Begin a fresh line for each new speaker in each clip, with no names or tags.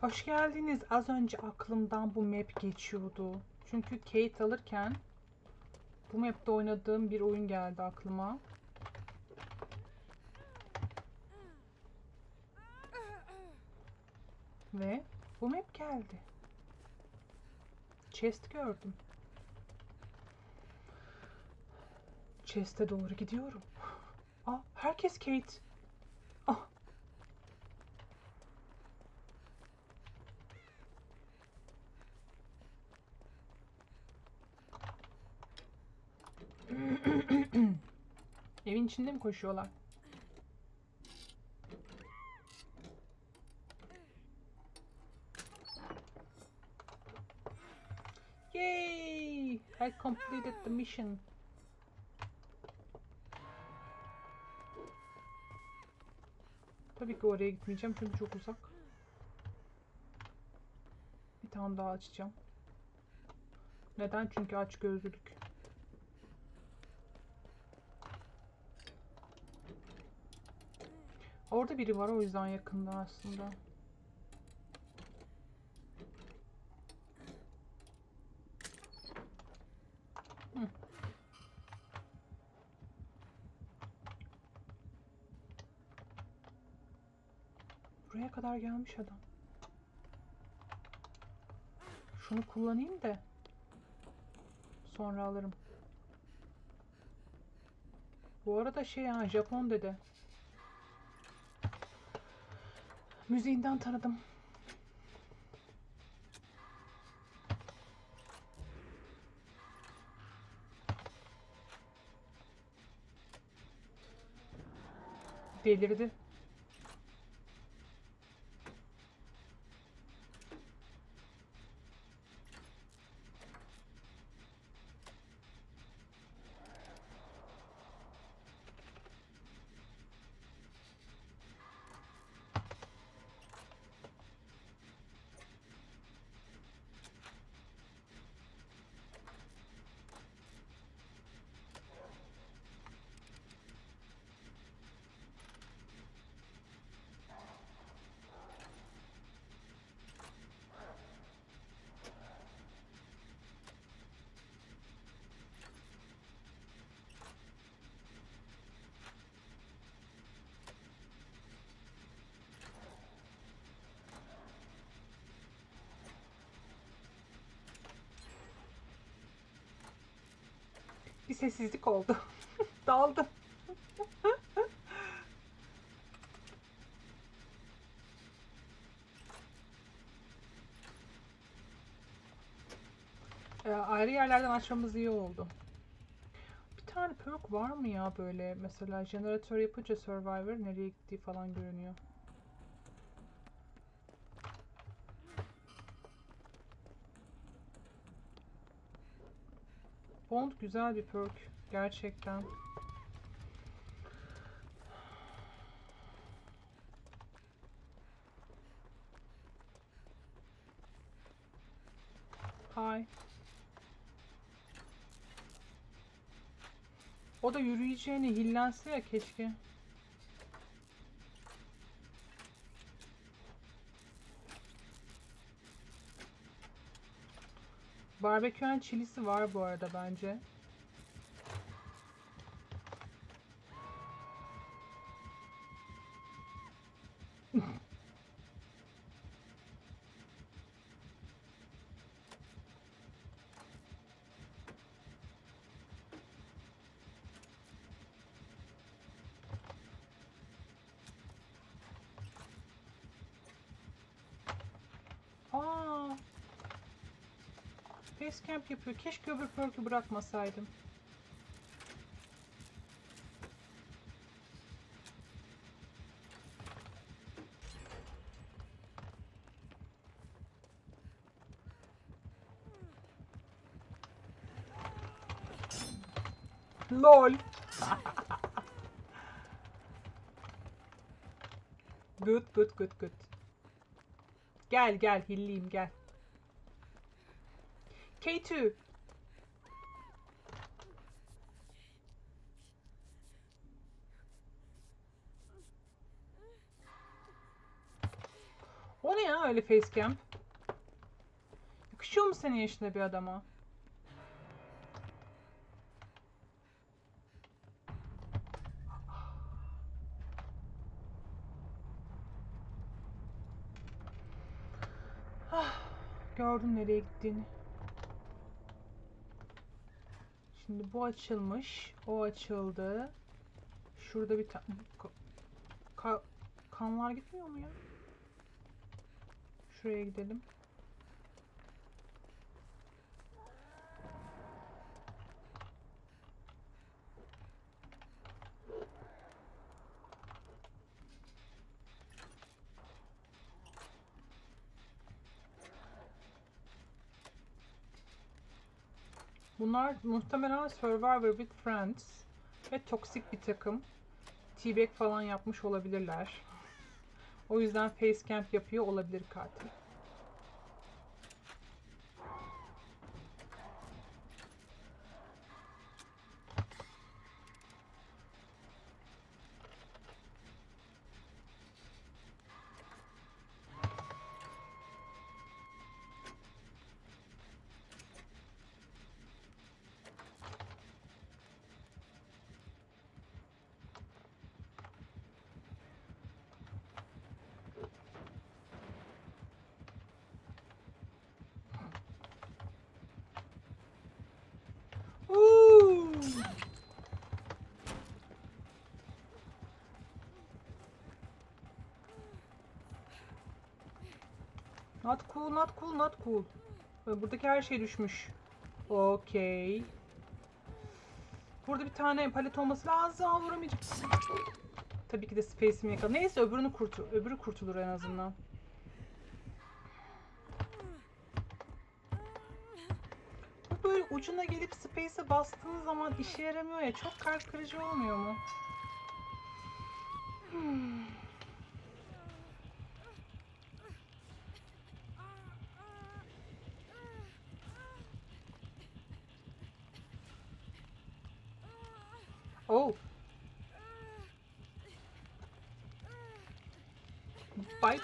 Hoş geldiniz. Az önce aklımdan bu map geçiyordu. Çünkü Kate alırken bu map'te oynadığım bir oyun geldi aklıma. Ve bu map geldi. Chest gördüm. Chest'e doğru gidiyorum. Aa, herkes Kate. Ah. İçinde mi koşuyorlar? Yay! I completed the mission. Tabii ki oraya gitmeyeceğim çünkü çok uzak. Bir tane daha açacağım. Neden? Çünkü aç gözlülük. Orada biri var o yüzden yakında aslında. Buraya kadar gelmiş adam. Şunu kullanayım da sonra alırım. Bu arada şey ha Japon dedi. Müziğinden tanıdım. Delirdi. Bir sessizlik oldu. Daldım. Ee, ayrı yerlerden açmamız iyi oldu. Bir tane perk var mı ya böyle mesela jeneratör yapınca Survivor nereye gittiği falan görünüyor. Bond güzel bir perk gerçekten. Hi. O da yürüyeceğini hillense ya keşke. Barbeküen çilisi var bu arada bence. Aa. Basecamp yapıyor. Keşke öbür perk'ü bırakmasaydım. LOL. good, good, good, good. Gel gel hilliyim gel. K2. O ne ya öyle facecam? Yakışıyor mu senin yaşında bir adama? Ah, gördüm nereye gittiğini. Şimdi bu açılmış. O açıldı. Şurada bir tane... Ka- kanlar gitmiyor mu ya? Şuraya gidelim. Bunlar muhtemelen Survivor with Friends ve toksik bir takım. T-Bag falan yapmış olabilirler. O yüzden facecam yapıyor olabilir katil. Not cool, not cool, not cool. Buradaki her şey düşmüş. Okey. Burada bir tane palet olması lazım. Vuramayacağım. Tabii ki de space'imi yakaladım. Neyse öbürünü kurtul. Öbürü kurtulur en azından. Bu böyle ucuna gelip space'e bastığın zaman işe yaramıyor ya. Çok kalp kırıcı olmuyor mu? Hmm.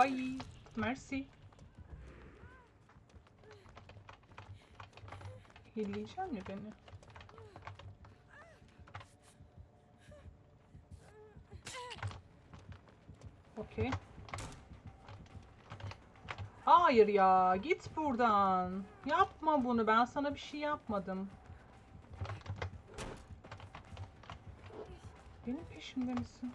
Bye. Merci. Hilleyecek mi beni? Okey. Hayır ya, git buradan. Yapma bunu. Ben sana bir şey yapmadım. Benim peşimde misin?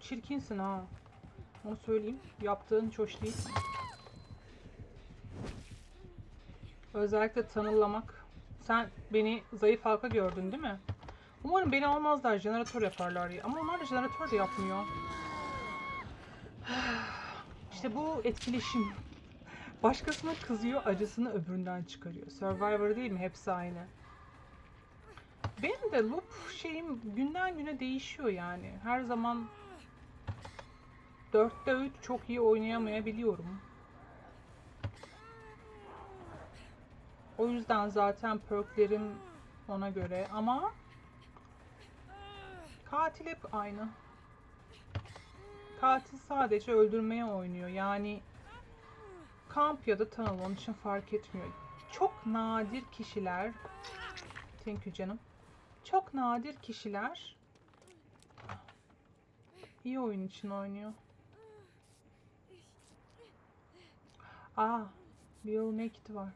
Çirkinsin ha. Onu söyleyeyim. Yaptığın hoş değil. Özellikle tanılamak. Sen beni zayıf halka gördün değil mi? Umarım beni almazlar, jeneratör yaparlar ya. Ama onlar da jeneratör de yapmıyor. İşte bu etkileşim. Başkasına kızıyor, acısını öbüründen çıkarıyor. Survivor değil mi? Hepsi aynı. Benim de loop şeyim günden güne değişiyor yani. Her zaman 4'te 3 çok iyi oynayamayabiliyorum. O yüzden zaten perklerim ona göre ama katil hep aynı. Katil sadece öldürmeye oynuyor. Yani kamp ya da tunnel onun için fark etmiyor. Çok nadir kişiler Thank you canım. Çok nadir kişiler iyi oyun için oynuyor. Aa, Will Make It var.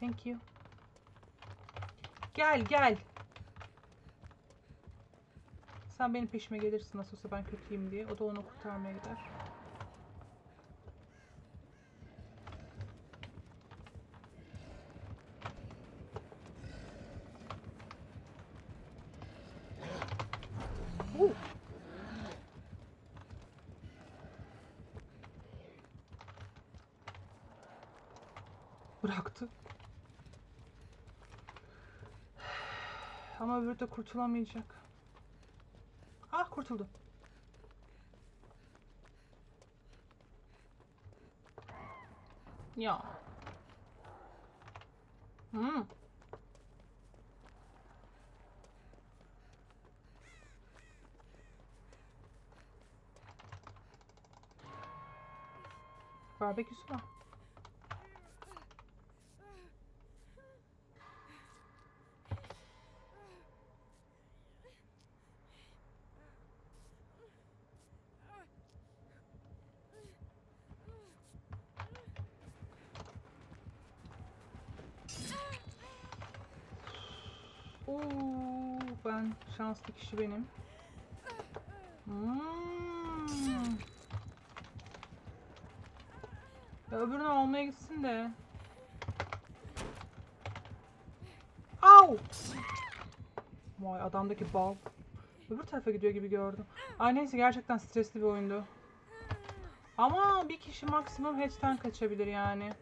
Thank you. Gel gel. Sen benim peşime gelirsin nasıl olsa ben kötüyüm diye. O da onu kurtarmaya gider. De kurtulamayacak. Ah kurtuldu. Ya. Hmm. Barbeküsü var. Oo, ben şanslı kişi benim. Hmm. Öbürünü almaya gitsin de. Au! Vay adamdaki bal. Öbür tarafa gidiyor gibi gördüm. Ay neyse gerçekten stresli bir oyundu. Ama bir kişi maksimum hatch'ten kaçabilir yani.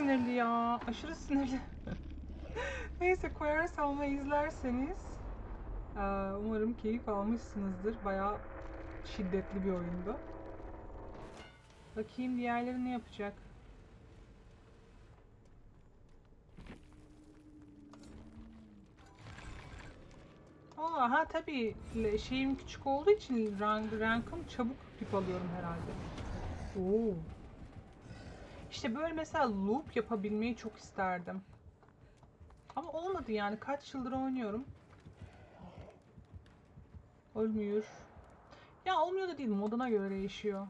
Sinirli ya. Aşırı sinirli. Neyse koyarsam ve izlerseniz eee, umarım keyif almışsınızdır. Bayağı şiddetli bir oyundu. Bakayım diğerleri ne yapacak? Aa, ha tabii şeyim küçük olduğu için rank, rankım çabuk pip alıyorum herhalde. Oo. İşte böyle mesela loop yapabilmeyi çok isterdim. Ama olmadı yani. Kaç yıldır oynuyorum. Ölmüyor. Ya olmuyor da değil. Moduna göre değişiyor.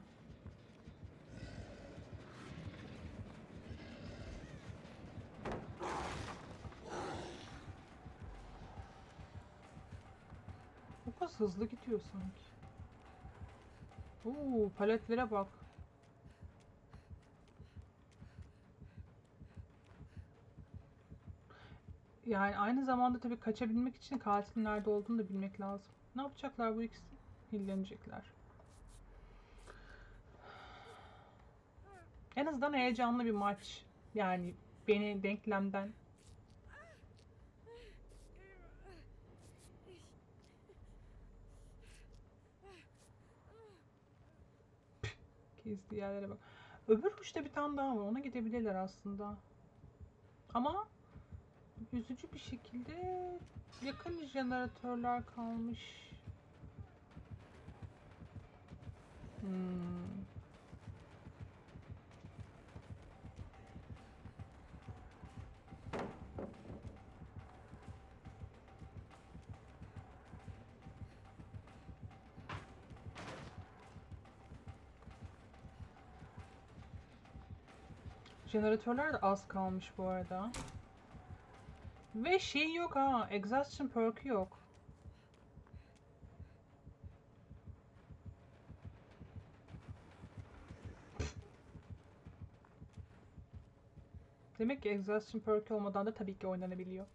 Kadar hızlı gidiyor sanki. Oo, paletlere bak. Yani aynı zamanda tabii kaçabilmek için katilin nerede olduğunu da bilmek lazım. Ne yapacaklar bu ikisi? Hillenecekler. En azından heyecanlı bir maç. Yani beni denklemden Kestiği yerlere bak. Öbür uçta bir tane daha var. Ona gidebilirler aslında. Ama üzücü bir şekilde yakın jeneratörler kalmış. Hmm. Jeneratörler de az kalmış bu arada. Ve şey yok ha. Exhaustion perk'ü yok. Demek ki exhaustion perk'ü olmadan da tabii ki oynanabiliyor.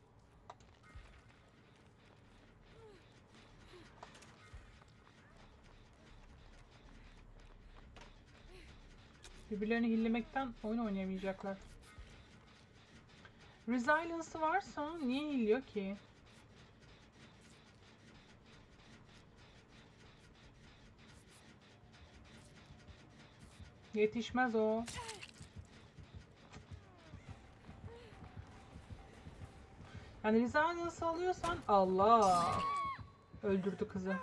Birbirlerini hillemekten oyun oynayamayacaklar. Resilience'ı varsa niye hilliyor ki? Yetişmez o. Yani Resilience alıyorsan Allah. Öldürdü kızı.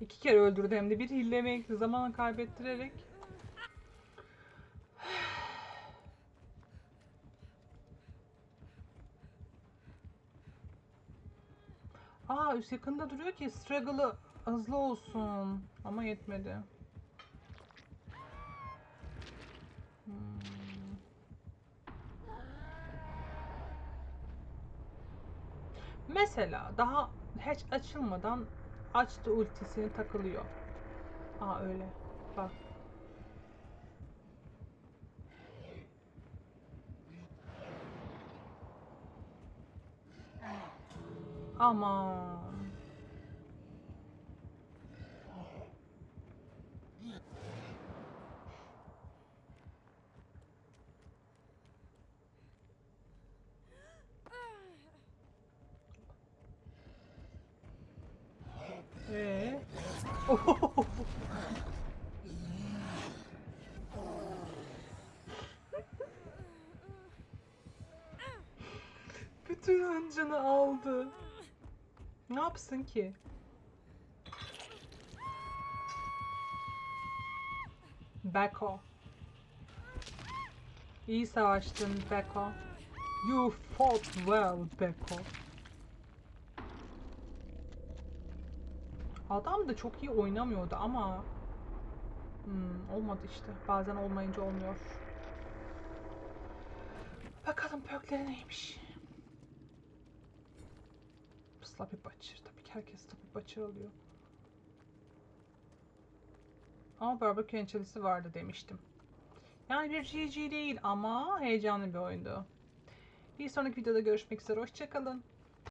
İki kere öldürdü hem de bir hillemek, zaman kaybettirerek. Aa üst yakında duruyor ki struggle'ı hızlı olsun. Ama yetmedi. Hmm. Mesela daha hatch açılmadan açtı ultisini takılıyor. Aa öyle. Bak. Aman. Ee? Bütün hıncını aldı. Ne yapsın ki? Beko. İyi savaştın Beko. You fought well Beko. Adam da çok iyi oynamıyordu ama hmm, olmadı işte. Bazen olmayınca olmuyor. Bakalım perkleri neymiş. Sloppy Butcher. Tabii ki herkes Sloppy Butcher alıyor. Ama barbekü ençelisi vardı demiştim. Yani bir GG değil ama heyecanlı bir oyundu. Bir sonraki videoda görüşmek üzere. Hoşçakalın.